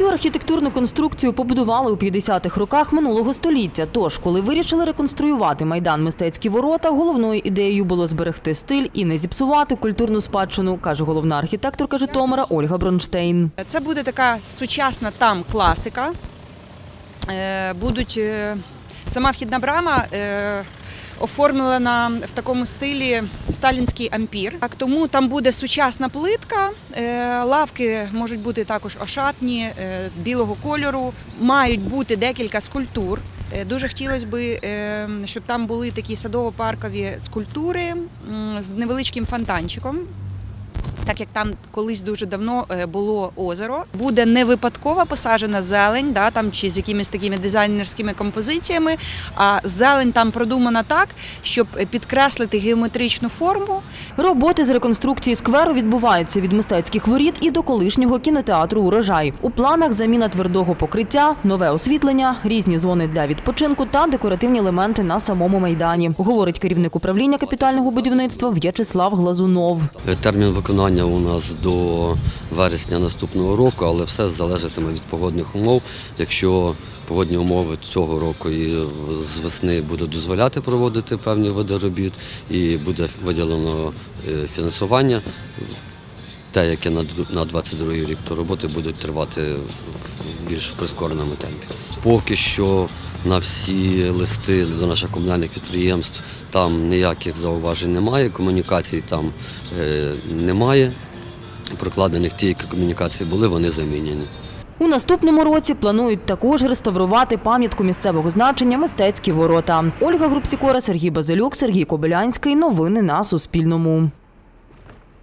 Цю архітектурну конструкцію побудували у 50-х роках минулого століття. Тож, коли вирішили реконструювати майдан мистецькі ворота, головною ідеєю було зберегти стиль і не зіпсувати культурну спадщину, каже головна архітекторка Житомира Ольга Бронштейн. Це буде така сучасна там класика. Е, Будуть е, сама вхідна брама. Оформлена в такому стилі сталінський ампір. Так, тому там буде сучасна плитка, е, лавки можуть бути також ошатні, е, білого кольору. Мають бути декілька скульптур. Е, Дуже хотілося б, щоб там були такі садово-паркові скульптури з невеличким фонтанчиком. Так як там колись дуже давно е, було озеро, буде не випадково посаджена зелень, да, там чи з якимись такими дизайнерськими композиціями. А зелень там продумана так, щоб підкреслити геометричну форму. Роботи з реконструкції скверу відбуваються від мистецьких воріт і до колишнього кінотеатру Урожай. У планах заміна твердого покриття, нове освітлення, різні зони для відпочинку та декоративні елементи на самому майдані, говорить керівник управління капітального будівництва В'ячеслав Глазунов. Термін виконання у нас до вересня наступного року, але все залежатиме від погодних умов. Якщо погодні умови цього року і з весни будуть дозволяти проводити певні види робіт і буде виділено е, фінансування, те, яке на 22 рік, то роботи будуть тривати в більш прискореному темпі. Поки що на всі листи до наших комунальних підприємств там ніяких зауважень немає, комунікацій там е, немає. Прокладених ті, які комунікації були, вони замінені. У наступному році планують також реставрувати пам'ятку місцевого значення мистецькі ворота. Ольга Групсікора, Сергій Базилюк, Сергій Кобилянський. Новини на Суспільному.